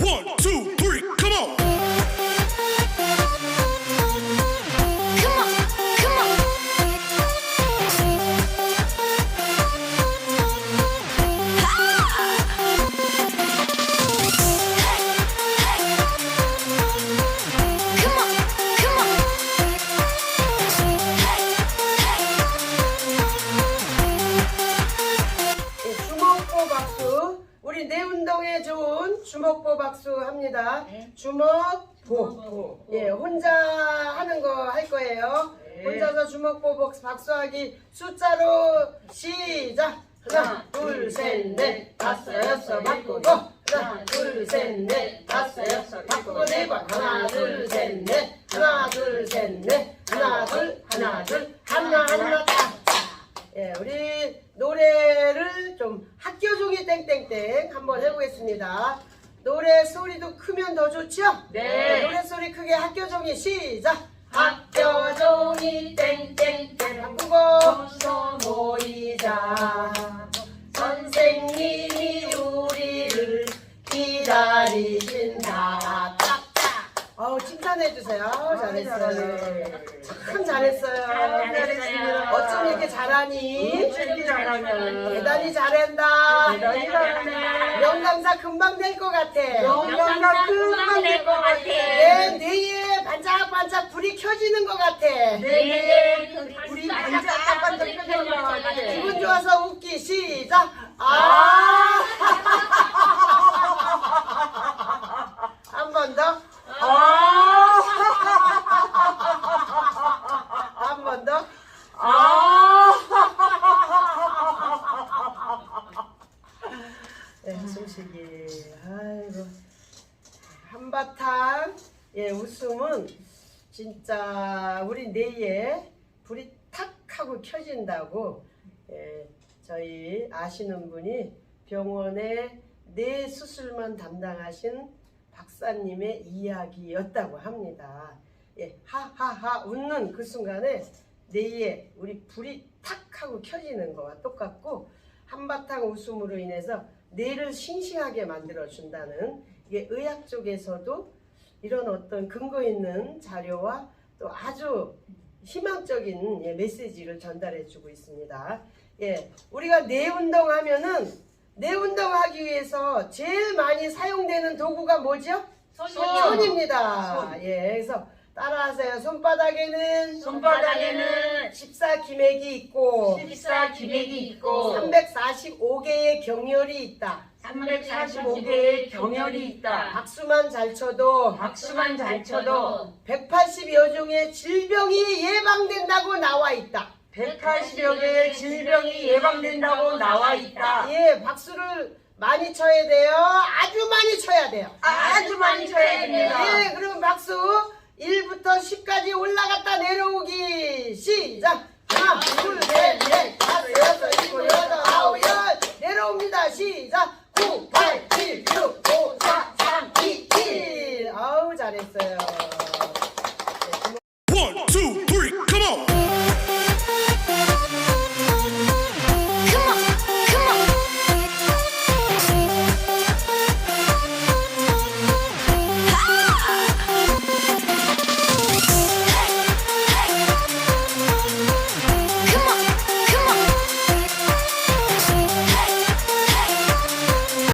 One, two, 주먹보 박수 합니다. 주먹보. 예, 혼자 하는 거 할 거예요. 혼자서 주먹보 박- 박수하기 숫자로 시작. 하나, 둘, 셋, 넷, 다섯, 여섯, 바꾸고. 하나, 둘, 셋, 넷, 다섯, 여섯, 바꾸고 네 번. 하나, 둘, 셋, 넷, 하나, 둘, 셋, 넷, 하나, 둘, 하나, 둘, 하나, 하나, 딱. 예, 우리 노래를 좀 학교종이 땡땡땡 한번 해보겠습니다. 노래 소리도 크면 더 좋죠? 네. 노래 소리 크게 학교 종이 시작. 학교 종이 땡땡땡 바꾸고 서서 모이자 선생님이 우리를 기다리신다 어우 칭찬해 주세요. 잘했어요. 참 잘했어요. 잘했어요. 잘하니? 이렇게 잘하면 대단히 잘한다. 대단히 잘하네 명강사 금방 될 것 같아. 영광가 금방 될 것 같아 내 뇌에 반짝반짝 불이 켜지는 것 같아. 네 우리 반짝반짝 펴지는 것 같아 기분 좋아서 웃기 시작. 아. 한 번 더. 아 한 번 더. 아 네, 숨쉬기. 아이고. 한바탕 예 웃음은 진짜 우리 뇌에 불이 탁 하고 켜진다고 예, 저희 아시는 분이 병원에 뇌 수술만 담당하신 박사님의 이야기였다고 합니다. 예, 하하하 웃는 그 순간에 뇌에 우리 불이 탁 하고 켜지는 거와 똑같고 한바탕 웃음으로 인해서 뇌를 싱싱하게 만들어 준다는 이게 의학 쪽에서도 이런 어떤 근거 있는 자료와 또 아주 희망적인 예, 메시지를 전달해 주고 있습니다. 예, 우리가 뇌 운동하면은 뇌 운동하기 위해서 제일 많이 사용되는 도구가 뭐죠? 손 입니다. 예, 그래서 따라하세요. 손바닥에는 손바닥에는 14 기맥이 있고 십사 기맥이 있고 345개의 경혈이 있다. 345개의 경혈이 있다 박수만 잘 쳐도 박수만 잘 쳐도 180여 종의 질병이 예방된다고 나와 있다. 180여 개의 질병이 예방된다고 나와 있다. 예, 박수를 많이 쳐야 돼요. 아주 많이 쳐야 돼요. 아주 많이 쳐야 됩니다. 예, 그럼 박수 1부터 10까지 올라갔다 내려오기